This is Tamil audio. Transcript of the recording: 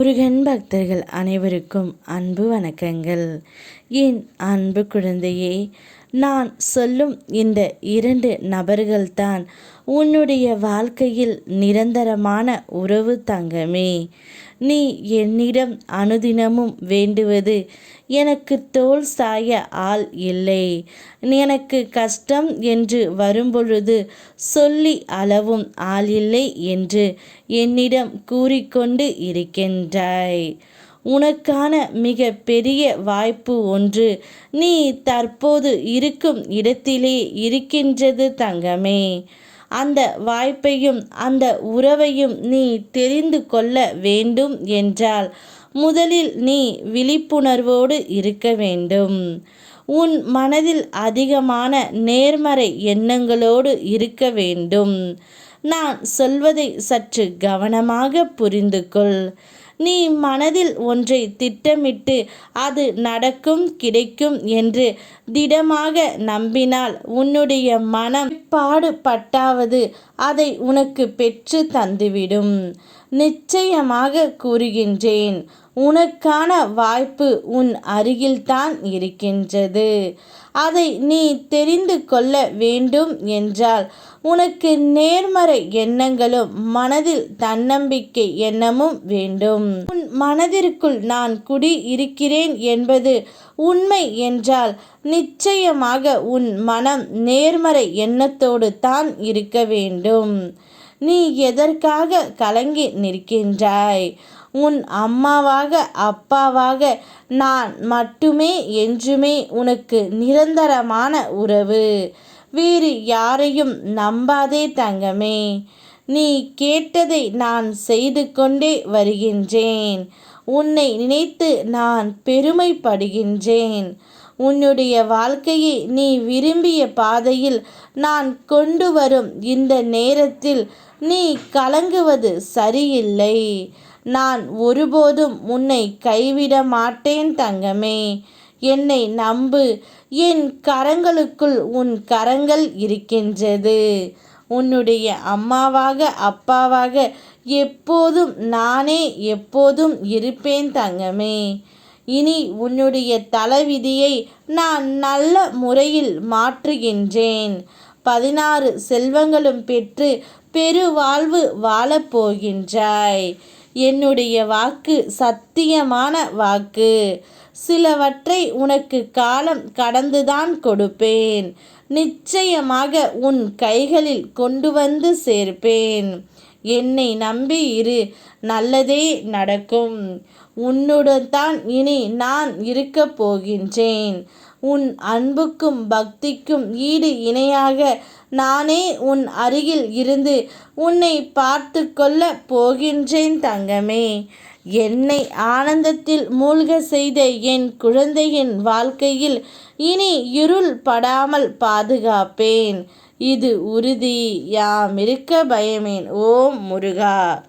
முருகன் பக்தர்கள் அனைவருக்கும் அன்பு வணக்கங்கள். என் அன்பு குழந்தையே நான் சொல்லும் இந்த இரண்டு நபர்கள்தான் உன்னுடைய வாழ்க்கையில் நிரந்தரமான உறவு தங்கமே. நீ என்னிடம் அனுதினமும் வேண்டுவது எனக்கு தோல் சாய ஆள் இல்லை. எனக்கு கஷ்டம் என்று வரும்பொழுது சொல்லி அளவும் ஆள் இல்லை என்று என்னிடம் கூறிக்கொண்டு இருக்கின்றாய். உனக்கான மிக பெரிய வாய்ப்பு ஒன்று. நீ தற்போது இருக்கும் இடத்திலே இருக்கின்றது தங்கமே. அந்த வாய்ப்பையும் அந்த உறவையும் நீ தெரிந்து கொள்ள வேண்டும் என்றால் முதலில் நீ விழிப்புணர்வோடு இருக்க வேண்டும். உன் மனதில் அதிகமான நேர்மறை எண்ணங்களோடு இருக்க வேண்டும். நான் சொல்வதை சற்று கவனமாக புரிந்து கொள் நீ மனதில் ஒன்றை திட்டமிட்டு அது நடக்கும் கிடைக்கும் என்று திடமாக நம்பினால் உன்னுடைய மனம் பாடுபட்டாவது அதை உனக்கு பெற்று தந்துவிடும். நிச்சயமாக கூறுகின்றேன் உனக்கான வாய்ப்பு உன் அருகில்தான் இருக்கின்றது. அதை நீ தெரிந்து கொள்ள வேண்டும் என்றால் உனக்கு நேர்மறை எண்ணங்களும் மனதில் தன்னம்பிக்கை எண்ணமும் வேண்டும். உன் மனதிற்குள் நான் குடி இருக்கிறேன் என்பது உண்மை என்றால் நிச்சயமாக உன் மனம் நேர்மறை எண்ணத்தோடு தான் இருக்க வேண்டும். நீ எதற்காக கலங்கி நிற்கின்றாய்? உன் அம்மாவாக அப்பாவாக நான் மட்டுமே என்றுமே உனக்கு நிரந்தரமான உறவு. வேறு யாரையும் நம்பாதே தங்கமே. நீ கேட்டதை நான் செய்து கொண்டே வருகின்றேன். உன்னை நினைத்து நான் பெருமைப்படுகின்றேன். உன்னுடைய வாழ்க்கையை நீ விரும்பிய பாதையில் நான் கொண்டு வரும் இந்த நேரத்தில் நீ கலங்குவது சரியில்லை. நான் ஒருபோதும் உன்னை கைவிட மாட்டேன் தங்கமே. என்னை நம்பு. என் கரங்களுக்குள் உன் கரங்கள் இருக்கின்றது. உன்னுடைய அம்மாவாக அப்பாவாக எப்போதும் நானே எப்போதும் இருப்பேன் தங்கமே. இனி உன்னுடைய தலைவிதியை நான் நல்ல முறையில் மாற்றுகின்றேன். பதினாறு செல்வங்களும் பெற்று பெருவாழ்வு வாழப்போகின்றாய். என்னுடைய வாக்கு சத்தியமான வாக்கு. சிலவற்றை உனக்கு காலம் கடந்துதான் கொடுப்பேன். நிச்சயமாக உன் கைகளில் கொண்டு வந்து சேர்ப்பேன். என்னை நம்பி இரு நல்லதே நடக்கும். உன்னுடன் தான் இனி நான் இருக்கப் போகின்றேன். உன் அன்புக்கும் பக்திக்கும் ஈடு இணையாக நானே உன் அருகில் இருந்து உன்னை பார்த்து கொள்ள போகின்றேன் தங்கமே. என்னை ஆனந்தத்தில் மூழ்க செய்த என் குழந்தையின் வாழ்க்கையில் இனி இருள் படாமல் பாதுகாப்பேன். இது உறுதி. யாம் இருக்க பயமேன். ஓம் முருகா.